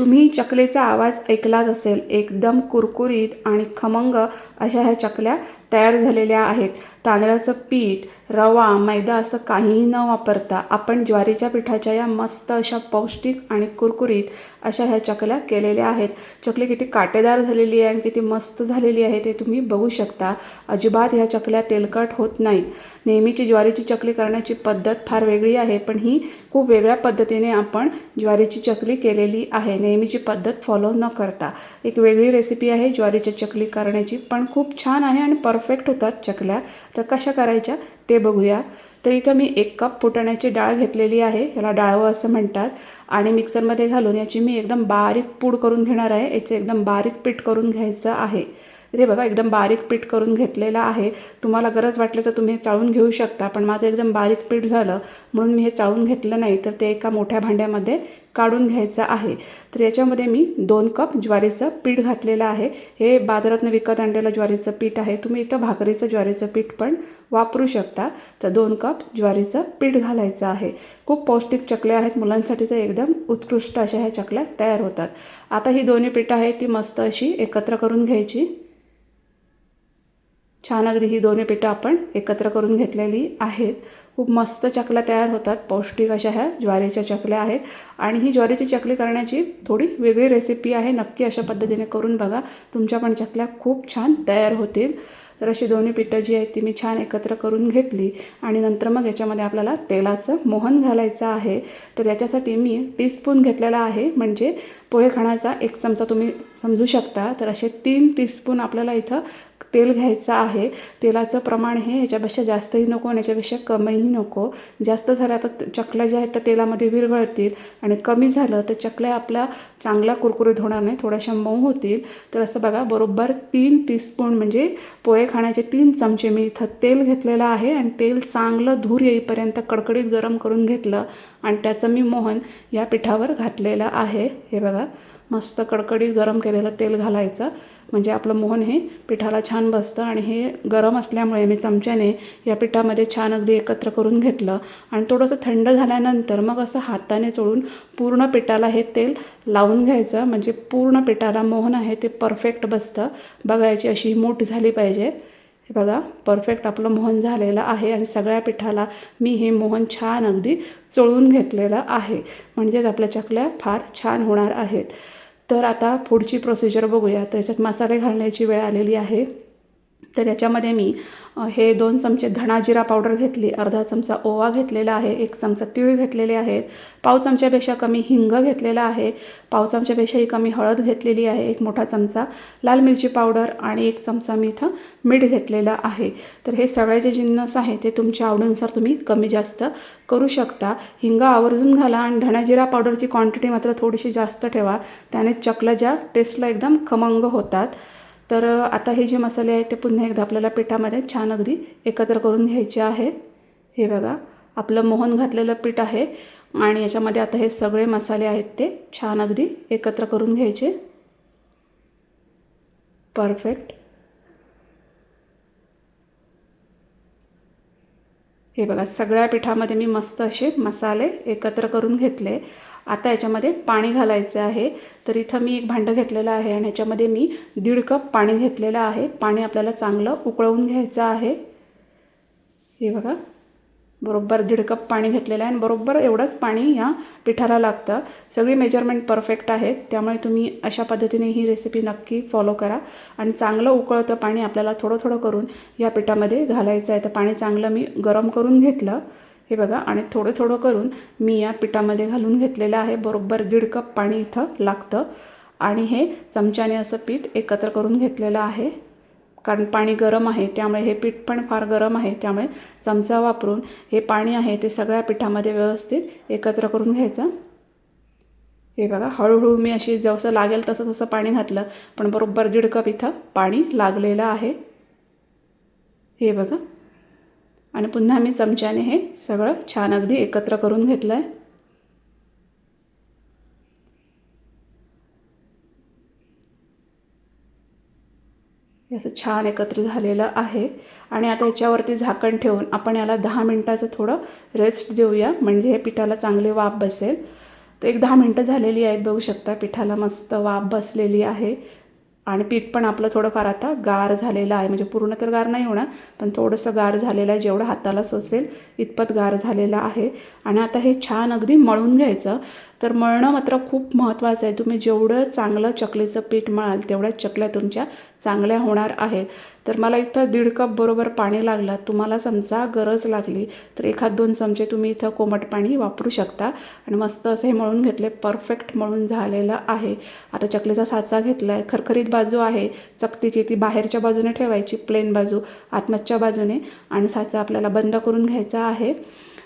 तुम्ही चकलीचा आवाज ऐकलाच असेल. एकदम कुरकुरीत आणि खमंग अशा ह्या चकल्या तयार झालेल्या आहेत. तांदळाचं पीठ रवा मैदा असं काहीही न वापरता आपण ज्वारीच्या पिठाच्या या मस्त अशा पौष्टिक आणि कुरकुरीत अशा ह्या चकल्या केलेल्या आहेत. चकली किती काटेदार झालेली आहे आणि किती मस्त झालेली आहे ते तुम्ही बघू शकता. अजिबात ह्या चकल्या तेलकट होत नाहीत. नेहमीची ज्वारीची चकली करण्याची पद्धत फार वेगळी आहे पण ही खूप वेगळ्या पद्धतीने आपण ज्वारीची चकली केलेली आहे. नेहमीची पद्धत फॉलो न करता. एक वेगळी रेसिपी आहे ज्वारीच्या चकली करण्याची पण खूप छान आहे आणि परफेक्ट होतात चकल्या. तर कशा करायच्या? ते बघूया. तर इथं मी एक कप फुटण्याची डाळ घेतलेली आहे याला डाळवं असं म्हणतात. आणि मिक्सरमध्ये घालून याची मी एकदम बारीक पूड करून घेणार आहे. याचं एकदम बारीक पीठ करून घ्यायचं आहे. तर हे बघा एकदम बारीक पीठ करून घेतलेलं आहे. तुम्हाला गरज वाटलं तर तुम्ही हे चाळून घेऊ शकता पण माझं एकदम बारीक पीठ झालं म्हणून मी हे चाळून घेतलं नाही तर ते एका मोठ्या भांड्यामध्ये काढून घ्यायचं आहे. तर याच्यामध्ये मी दोन कप ज्वारीचं पीठ घातलेलं आहे. हे बाजारातनं विकत आणलेलं ज्वारीचं पीठ आहे. तुम्ही इथं भाकरीचं ज्वारीचं पीठ पण वापरू शकता. तर दोन कप ज्वारीचं पीठ घालायचं आहे. खूप पौष्टिक चकल्या आहेत. मुलांसाठी तर एकदम उत्कृष्ट अशा ह्या चकल्या तयार होतात. आता ही दोन्ही पीठं आहेत ती मस्त अशी एकत्र करून घ्यायची. छान अगदी ही दोन्ही पिठं आपण एकत्र करून घेतलेली आहेत. खूप मस्त चकल्या तयार होतात. पौष्टिक अशा ह्या ज्वारीच्या चकल्या आहेत. आणि ही ज्वारीची चकली करण्याची थोडी वेगळी रेसिपी आहे. नक्की अशा पद्धतीने करून बघा. तुमच्या पण चकल्या खूप छान तयार होतील. तर अशी दोन्ही पिठं जी आहेत ती मी छान एकत्र करून घेतली. आणि नंतर मग याच्यामध्ये आपल्याला तेलाचं मोहन घालायचं आहे. तर याच्यासाठी मी टीस्पून घेतलेला आहे. म्हणजे पोहे खाण्याचा एक चमचा तुम्ही समजू शकता. तर असे तीन टीस्पून आपल्याला इथं तेल घ्यायचं आहे. तेलाचं प्रमाण हे ह्याच्यापेक्षा जास्तही नको आणि याच्यापेक्षा कमीही नको. जास्त झालं तर चकल्या ज्या आहेत त्या तेलामध्ये विरघळतील आणि कमी झालं तर चकल्या आपल्या चांगल्या कुरकुरीत होणार नाही थोड्याशा मऊ होतील. तर असं बघा बरोबर तीन टीस्पून म्हणजे पोहे खाण्याचे तीन चमचे मी इथं तेल घेतलेलं आहे आणि तेल चांगलं धूर येईपर्यंत कडकडीत गरम करून घेतलं आणि त्याचं मी मोहन या पिठावर घातलेलं आहे. हे बघा मस्त कडकडीत गरम केलेलं तेल घालायचं. म्हणजे आपलं मोहन हे पिठाला छान बसतं आणि हे गरम असल्यामुळे मी चमच्याने या पिठामध्ये छान अगदी एकत्र करून घेतलं. आणि थोडंसं थंड झाल्यानंतर मग असं हाताने चोळून पूर्ण पिठाला हे तेल लावून घ्यायचं. म्हणजे पूर्ण पिठाला मोहन आहे ते परफेक्ट बसतं. बघायची अशी मूठ झाली पाहिजे. हे बघा परफेक्ट आपलं मोहन झालेलं आहे आणि सगळ्या पिठाला मी हे मोहन छान अगदी चोळून घेतलेलं आहे. म्हणजेच आपल्या चकल्या फार छान होणार आहेत. तर आता पुढची प्रोसिजर बघूया. त्याच्यात मसाले घालण्याची वेळ आलेली आहे. तर याच्यामध्ये मी हे दोन चमचे धणा जिरा पावडर घेतली अर्धा चमचा ओवा घेतलेला आहे एक चमचा तीळ घेतलेले आहेत पाव चमच्यापेक्षा कमी हिंग घेतलेला आहे पाव चमच्यापेक्षाही कमी हळद घेतलेली आहे एक मोठा चमचा लाल मिरची पावडर आणि एक चमचा मी इथं मीठ घेतलेलं आहे. तर हे सगळे जे जिन्नस आहे ते तुमच्या आवडीनुसार तुम्ही कमी जास्त करू शकता. हिंग आवर्जून घाला आणि धणाजिरा पावडरची क्वांटिटी मात्र थोडीशी जास्त ठेवा त्याने चकल्या ज्या टेस्टला एकदम खमंग होतात. तर आता हे जे मसाले आहेत ते पुन्हा एकदा आपल्याला पिठामध्ये छान अगदी एकत्र करून घ्यायचे आहेत. हे बघा आपलं मोहन घातलेलं पीठ आहे आणि याच्यामध्ये आता हे सगळे मसाले आहेत ते छान अगदी एकत्र करून घ्यायचे. परफेक्ट. हे बघा सगळ्या पिठामध्ये मी मस्त असे मसाले एकत्र करून घेतले. आता याच्यामध्ये पाणी घालायचं आहे. तर इथं मी एक भांडं घेतलेलं आहे आणि ह्याच्यामध्ये मी दीड कप पाणी घेतलेलं आहे. पाणी आपल्याला चांगलं उकळवून घ्यायचं आहे. हे बघा. बरोबर दीड कप पाणी घेतलेलं आहे आणि बरोबर एवढंच पाणी ह्या पिठाला लागतं. सगळी मेजरमेंट परफेक्ट आहेत त्यामुळे तुम्ही अशा पद्धतीने ही रेसिपी नक्की फॉलो करा. आणि चांगलं उकळतं पाणी आपल्याला थोडं थोडं करून या पिठामध्ये घालायचं आहे. तर पाणी चांगलं मी गरम करून घेतलं. हे बघा आणि थोडं थोडं करून मी या पिठामध्ये घालून घेतलेलं आहे. बरोबर दीड कप पाणी इथं लागतं. आणि हे चमच्याने असं पीठ एकत्र करून घेतलेलं आहे. कारण पाणी गरम आहे त्यामुळे हे पीठ पण फार गरम आहे. त्यामुळे चमचा वापरून हे पाणी आहे ते सगळ्या पिठामध्ये व्यवस्थित एकत्र करून घ्यायचं. हे बघा हळूहळू मी अशी जसं लागेल तसं तसं पाणी घातलं पण बरोबर दीड कप इथं पाणी लागलेलं आहे. हे बघा. आणि पुन्हा मी चमच्याने हे सगळं छान अगदी एकत्र करून घेतलं आहे असं छान एकत्र झालेलं आहे. आणि आता याच्यावरती झाकण ठेवून आपण याला दहा मिनटाचं थोडं रेस्ट देऊया. म्हणजे हे पिठाला चांगले वाफ बसेल. तर एक दहा मिनटं झालेली आहेत बघू शकता. पिठाला मस्त वाफ बसलेली आहे. आणि पीठ पण आपलं थोडंफार आता गार झालेलं आहे. म्हणजे पूर्ण तर गार नाही होणार पण थोडंसं गार झालेलं आहे. जेवढं हाताला सोसेल इतपत गार झालेलं आहे. आणि आता हे छान अगदी मळून घ्यायचं. तर मळणं मात्र खूप महत्त्वाचं आहे. तुम्ही जेवढं चांगलं चकलीचं पीठ मळाल तेवढ्या चकल्या तुमच्या चांगल्या होणार आहेत. तर मला इथं दीड कप बरोबर पाणी लागलं. तुम्हाला समजा गरज लागली तर एखाद दोन चमचे तुम्ही इथं कोमट पाणी वापरू शकता. आणि मस्त असं हे मळून घेतले परफेक्ट मळून झालेलं आहे. आता चकलीचा साचा घेतला आहे खरखरीत बाजू आहे. चकतीची ती बाहेरच्या बाजूने ठेवायची प्लेन बाजू आतमधच्या बाजूने. आणि साचा आपल्याला बंद करून घ्यायचा आहे.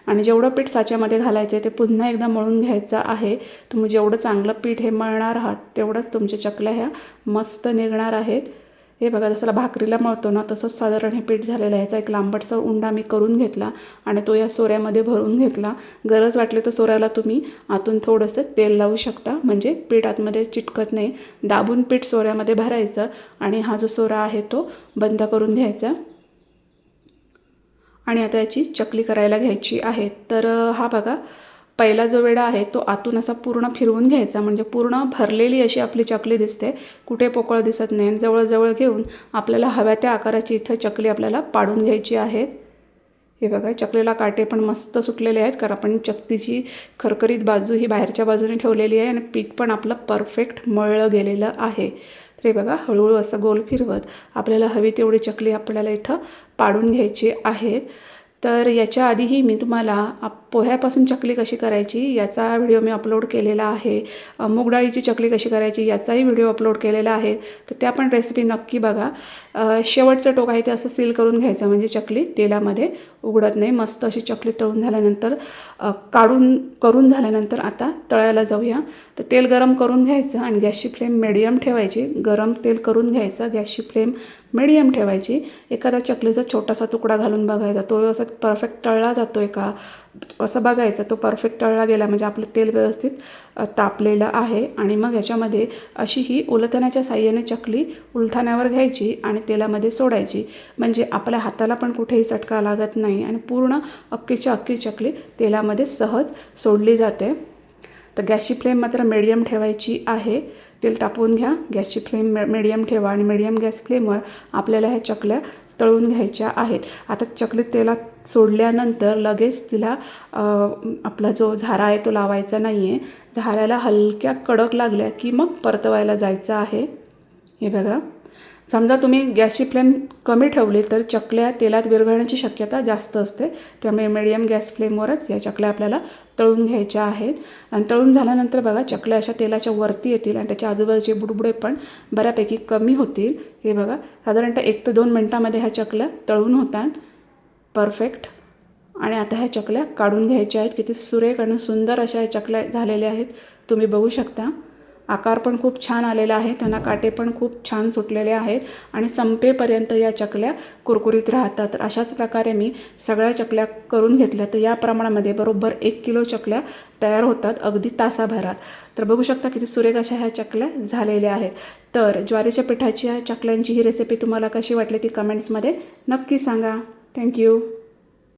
आणि जेवढं पीठ साच्यामध्ये घालायचं आहे ते पुन्हा एकदा मळून घ्यायचं आहे. तुम्ही जेवढं चांगलं पीठ हे मळणार आहात तेवढंच तुमच्या चकल्या ह्या मस्त निघणार आहेत. हे बघा जसं भाकरीला मळतो ना तसंच साधारण हे पीठ झालेलं आहे. ह्याचा एक लांबटसा उंडा मी करून घेतला आणि तो या सोऱ्यामध्ये भरून घेतला. गरज वाटली तर सोऱ्याला तुम्ही आतून थोडंसं तेल लावू शकता. म्हणजे पीठ आतमध्ये चिटकत नाही. दाबून पीठ सोऱ्यामध्ये भरायचं आणि हा जो सोरा आहे तो बंद करून घ्यायचा. आणि आता याची चकली करायला घ्यायची आहे. तर हा बघा पहिला जो वेडा आहे तो आतून असा पूर्ण फिरवून घ्यायचा म्हणजे पूर्ण भरलेली अशी आपली चकली दिसते. कुठे पोकळ दिसत नाही आणि जवळजवळ घेऊन आपल्याला हव्या त्या आकाराची इथं चकली आपल्याला पाडून घ्यायची आहे. हे बघा चकलीला काटे पण मस्त सुटलेले आहेत कारण आपण चकतीची खरखरीत बाजू ही बाहेरच्या बाजूने ठेवलेली आहे आणि पीठ पण आपलं परफेक्ट मळलं गेलेलं आहे. तर हे बघा हळूहळू असं गोल फिरवत आपल्याला हवी तेवढी चकली आपल्याला इथं पाडून घ्यायची आहे. तर याच्या आधीही मी तुम्हाला आप- पोह्यापासून चकली कशी करायची याचा व्हिडिओ मी अपलोड केलेला आहे. मूगडाळीची मूग डाळीची चकली कशी करायची याचाही व्हिडिओ अपलोड केलेला आहे. तर त्या पण रेसिपी नक्की बघा. शेवटचं टोक आहे ते असं सील करून घ्यायचं म्हणजे चकली तेलामध्ये उघडत नाही. मस्त अशी चकली तळून झाल्यानंतर काढून करून झाल्यानंतर आता तळायला जाऊया. तर तेल गरम करून घ्यायचं आणि गॅसची फ्लेम मिडियम ठेवायची. गरम तेल करून घ्यायचं गॅसची फ्लेम मिडियम ठेवायची. एखादा चकलीचा छोटासा तुकडा घालून बघायचा. तो असं परफेक्ट तळला जातो आहे का? असं बघायचं तो परफेक्ट तळला गेला. म्हणजे आपलं तेल व्यवस्थित तापलेलं आहे. आणि मग याच्यामध्ये अशी ही उलथण्याच्या साह्याने चकली उलथाण्यावर घ्यायची आणि तेलामध्ये सोडायची. म्हणजे आपल्या हाताला पण कुठेही चटका लागत नाही. आणि पूर्ण अक्कीच्या अक्की चकली तेलामध्ये सहज सोडली जाते. तर गॅसची फ्लेम मात्र मिडियम ठेवायची आहे. तेल तापवून घ्या. गॅसची फ्लेम मिडियम ठेवा. आणि मिडियम गॅस फ्लेमवर आपल्याला ह्या चकल्या तळून घ्यायच्या आहेत. आता चकली तेलात सोडल्यानंतर लगेच तिला आपला जो झारा आहे तो लावायचा नाही आहे झाऱ्याला हलक्या कडक लागल्या की मग परतवायला जायचं आहे. हे बघा. समजा तुम्ही गॅसची फ्लेम कमी ठेवली तर चकल्या तेलात विरघळण्याची शक्यता जास्त असते. त्यामुळे मिडियम गॅस फ्लेमवरच या चकल्या आपल्याला तळून घ्यायच्या आहेत. आणि तळून झाल्यानंतर बघा चकल्या अशा तेलाच्या वरती येतील आणि त्याच्या आजूबाजूचे बुडबुडे पण बऱ्यापैकी कमी होतील. हे बघा. साधारणतः एक ते दोन मिनटामध्ये ह्या चकल्या तळून होतात. परफेक्ट. आणि आता ह्या चकल्या काढून घ्यायच्या आहेत. किती सुरेख आणि सुंदर अशा ह्या चकल्या झालेल्या आहेत. तुम्ही बघू शकता. आकार पण खूप छान आलेला आहे. त्यांना काटे पण खूप छान सुटलेले आहेत. आणि संपेपर्यंत या चकल्या कुरकुरीत राहतात. तर अशाच प्रकारे मी सगळ्या चकल्या करून घेतल्या. तर या प्रमाणामध्ये बरोबर एक किलो चकल्या तयार होतात अगदी तासाभरात. तर बघू शकता किती सुरेख अशा ह्या चकल्या झालेल्या आहेत. तर ज्वारीच्या पिठाची या चकल्यांची ही रेसिपी तुम्हाला कशी वाटली ती कमेंट्समध्ये नक्की सांगा. Thank you.